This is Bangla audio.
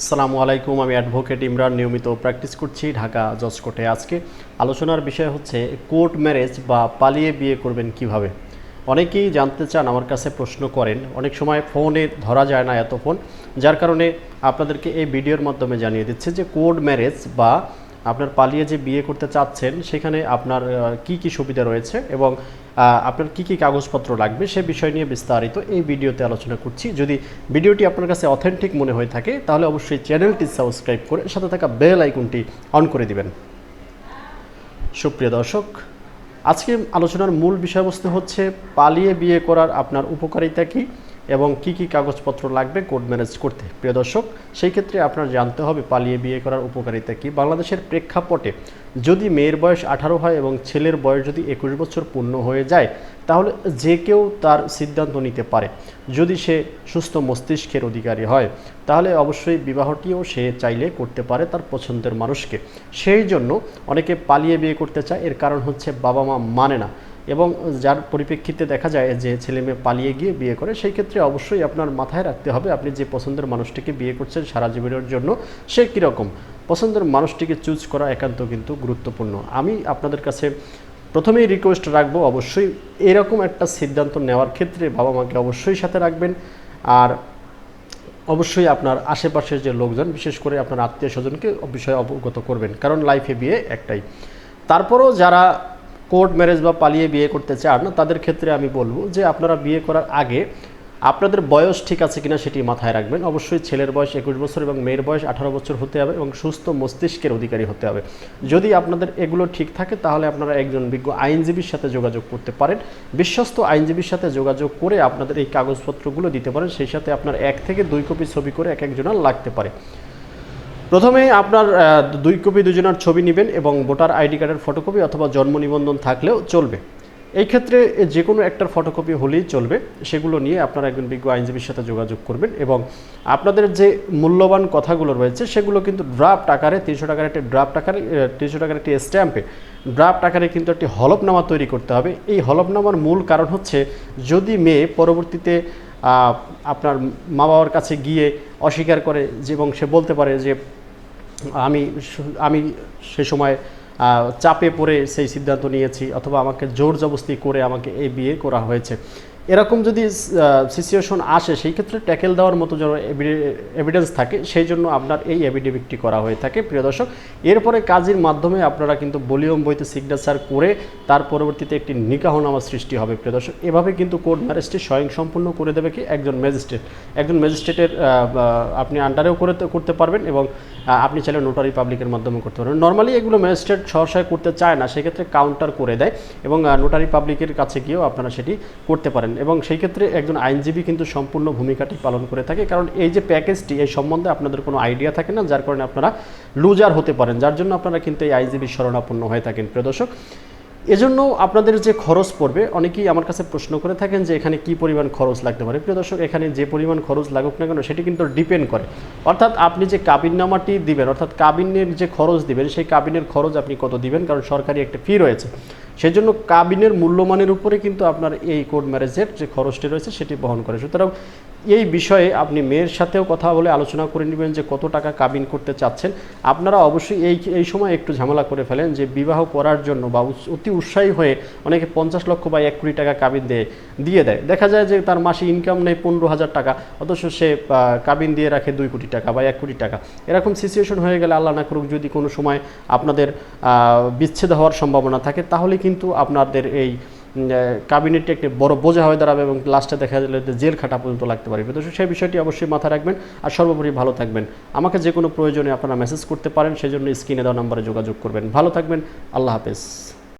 আসসালামু আলাইকুম, আমি অ্যাডভোকেট ইমরান। নিয়মিত প্র্যাকটিস করছি ঢাকা জজ কোর্টে আজকে। আলোচনার বিষয় হচ্ছে, কোর্ট ম্যারেজ বা পালিয়ে বিয়ে করবেন কীভাবে? অনেকেই জানতে চান, আমার কাছে প্রশ্ন করেন। অনেক সময় ফোনে ধরা যায় না এত ফোন, যার কারণে আপনাদেরকে এই ভিডিওর মাধ্যমে জানিয়ে দিচ্ছে যে কোর্ট ম্যারেজ বা আপনার পালিয়ে যে বিয়ে করতে চাচ্ছেন, সেখানে আপনার কি কি সুবিধা রয়েছে এবং আপনার কি কি কাগজপত্র লাগবে সে বিষয় নিয়ে বিস্তারিত এই ভিডিওতে আলোচনা করছি। যদি ভিডিওটি আপনার কাছে অথেন্টিক মনে হয়ে থাকে, তাহলে অবশ্যই চ্যানেলটি সাবস্ক্রাইব করে সাথে থাকা বেল আইকনটি অন করে দিবেন। সুপ্রিয় দর্শক, আজকে আলোচনার মূল বিষয়বস্তু হচ্ছে, পালিয়ে বিয়ে করার আপনার উপকারিতা কী? এবং কি কি কাগজপত্র লাগবে কোর্ট ম্যারেজ করতে। প্রিয় দর্শক, সেই ক্ষেত্রে আপনার জানতে হবে পালিয়ে বিয়ে করার উপকারিতা কী। বাংলাদেশের প্রেক্ষাপটে যদি মেয়ের বয়স আঠারো হয় এবং ছেলের বয়স যদি একুশ বছর পূর্ণ হয়ে যায়, তাহলে যে কেউ তার সিদ্ধান্ত নিতে পারে। যদি সে সুস্থ মস্তিষ্কের অধিকারী হয়, তাহলে অবশ্যই বিবাহটিও সে চাইলে করতে পারে তার পছন্দের মানুষকে। সেই জন্য অনেকে পালিয়ে বিয়ে করতে চায়, এর কারণ হচ্ছে বাবা মা মানে না। এবং যার পরিপ্রেক্ষিতে দেখা যায় যে ছেলে মেয়ে পালিয়ে গিয়ে বিয়ে করে, সেই ক্ষেত্রে অবশ্যই আপনার মাথায় রাখতে হবে আপনি যে পছন্দের মানুষটিকে বিয়ে করছেন সারা জীবনের জন্য, সে কীরকম? পছন্দের মানুষটিকে চুজ করা একান্ত কিন্তু গুরুত্বপূর্ণ। আমি আপনাদের কাছে প্রথমেই রিকোয়েস্ট রাখব অবশ্যই এরকম একটা সিদ্ধান্ত নেওয়ার ক্ষেত্রে বাবা মাকে অবশ্যই সাথে রাখবেন। আর অবশ্যই আপনার আশেপাশের যে লোকজন, বিশেষ করে আপনার আত্মীয় স্বজনকে বিষয়ে অবগত করবেন, কারণ লাইফে বিয়ে একটাই। তারপরও যারা কোর্ট ম্যারেজ বা পালিয়ে বিয়ে করতে চান, তাদের ক্ষেত্রে আমি বলব যে আপনারা বিয়ে করার আগে আপনাদের বয়স ঠিক আছে কিনা সেটি মাথায় রাখবেন। অবশ্যই ছেলের বয়স একুশ বছর এবং মেয়ের বয়স আঠারো বছর হতে হবে এবং সুস্থ মস্তিষ্কের অধিকারী হতে হবে। যদি আপনাদের এগুলো ঠিক থাকে, তাহলে আপনারা একজন বিজ্ঞ আইনজীবীর সাথে যোগাযোগ করতে পারেন। বিশ্বস্ত আইনজীবীর সাথে যোগাযোগ করে আপনাদের এই কাগজপত্রগুলো দিতে পারেন। সেই সাথে আপনার এক থেকে দুই কপি ছবি করে এক একজনের লাগতে পারে। প্রথমে আপনার দুই কপি দুজনের ছবি নেবেন এবং ভোটার আইডি কার্ডের ফটোকপি অথবা জন্ম নিবন্ধন থাকলেও চলবে। এই ক্ষেত্রে যে কোনো একটার ফটোকপি হলেই চলবে। সেগুলো নিয়ে আপনারা একজন বিজ্ঞ আইনজীবীর সাথে যোগাযোগ করবেন এবং আপনাদের যে মূল্যবান কথাগুলো রয়েছে, সেগুলো কিন্তু ড্রাফট আকারে, তিনশো টাকার একটি ড্রাফট আকারে তিনশো টাকার একটি স্ট্যাম্পে ড্রাফট আকারে কিন্তু একটি হলফনামা তৈরি করতে হবে। এই হলফনামার মূল কারণ হচ্ছে, যদি মেয়ে পরবর্তীতে আপনার মা বাবার কাছে গিয়ে অস্বীকার করে যে এবং সে বলতে পারে যে, আমি আমি সে সময় চাপে পড়ে সেই সিদ্ধান্ত নিয়েছি, অথবা আমাকে জোর জবস্তি করে আমাকে এই বিয়ে করা হয়েছে। এরকম যদি সিচুয়েশন আসে, সেই ক্ষেত্রে ট্যাকেল দেওয়ার মতো যেন এভিডেন্স থাকে, সেই জন্য আপনার এই এভিডেভিটটি করা হয়ে থাকে, প্রিয় দর্শক। এরপরে কাজের মাধ্যমে আপনারা কিন্তু বলিয়ম বইতে সিগনেচার করে, তার পরবর্তীতে একটি নিকাহনামা সৃষ্টি হবে, প্রিয় দর্শক। এভাবে কিন্তু কোর্ট ম্যারেজটি স্বয়ং সম্পূর্ণ করে দেবে কি? একজন ম্যাজিস্ট্রেট। একজন ম্যাজিস্ট্রেটের আপনি আন্ডারেও করে করতে পারবেন এবং আপনি চাইলে নোটারি পাবলিকের মাধ্যমে করতে পারবেন। নর্মালি এগুলো ম্যাজিস্ট্রেট সহসায় করতে চায় না, সেক্ষেত্রে কাউন্টার করে দেয় এবং নোটারি পাবলিকের কাছে গিয়েও আপনারা সেটি করতে পারেন। এবং সেই ক্ষেত্রে একজন আইনজীবী কিন্তু সম্পূর্ণ ভূমিকাটি পালন করে থাকে। কারণ এই যে প্যাকেজটি এই সম্বন্ধে আপনাদের কোনো আইডিয়া থাকে না, যার কারণে আপনারা লুজার হতে পারেন। যার জন্য আপনারা কিন্তু এই আইনজীবীর শরণাপন্ন হয়ে থাকেন, প্রিয় দর্শক। এজন্য আপনাদের যে খরচ পড়বে, অনেকেই আমার কাছে প্রশ্ন করে থাকেন যে এখানে কি পরিমাণ খরচ লাগতে পারে। প্রিয় দর্শক, এখানে যে পরিমাণ খরচ লাগুক না কেন, সেটি কিন্তু ডিপেন্ড করে। অর্থাৎ আপনি যে কাবিননামাটি দিবেন, অর্থাৎ কাবিনের যে খরচ দিবেন, সেই কাবিনের খরচ আপনি কত দিবেন? কারণ সরকারি একটা ফি রয়েছে। সেই জন্য কাবিনের মূল্যমানের উপরে কিন্তু আপনার এই কোর্ট ম্যারেজের যে খরচটি রয়েছে সেটি বহন করে। সুতরাং এই বিষয়ে আপনি মেয়ের সাথেও কথা বলে আলোচনা করে নেবেন যে কত টাকা কাবিন করতে চাচ্ছেন। আপনারা অবশ্যই এই এই সময় একটু ঝামেলা করে ফেলেন যে বিবাহ করার জন্য বা অতি উৎসাহী হয়ে অনেকে পঞ্চাশ লক্ষ বা এক কোটি টাকা কাবিন দিয়ে দিয়ে দেয়। দেখা যায় যে তার মাসে ইনকাম নেই পনেরো হাজার টাকা, অথচ সে কাবিন দিয়ে রাখে দুই কোটি টাকা বা এক কোটি টাকা। এরকম সিচুয়েশন হয়ে গেলে আল্লাহ না করুক যদি কোনো সময় আপনাদের বিচ্ছেদ হওয়ার সম্ভাবনা থাকে, তাহলে কিন্তু আপনাদের এই কাবিনেটটি একটি বড় বোঝা হয়ে দাঁড়াবে এবং লাস্টে দেখা গেলে জেল খাটা পর্যন্ত লাগতে পারবে। তো সেই বিষয়টি অবশ্যই মাথায় রাখবেন আর সর্বোপরি ভালো থাকবেন। আমাকে যে কোনো প্রয়োজনে আপনারা মেসেজ করতে পারেন সেই জন্য স্ক্রিনে দেওয়া নম্বরে যোগাযোগ করবেন। ভালো থাকবেন, আল্লাহ হাফেজ।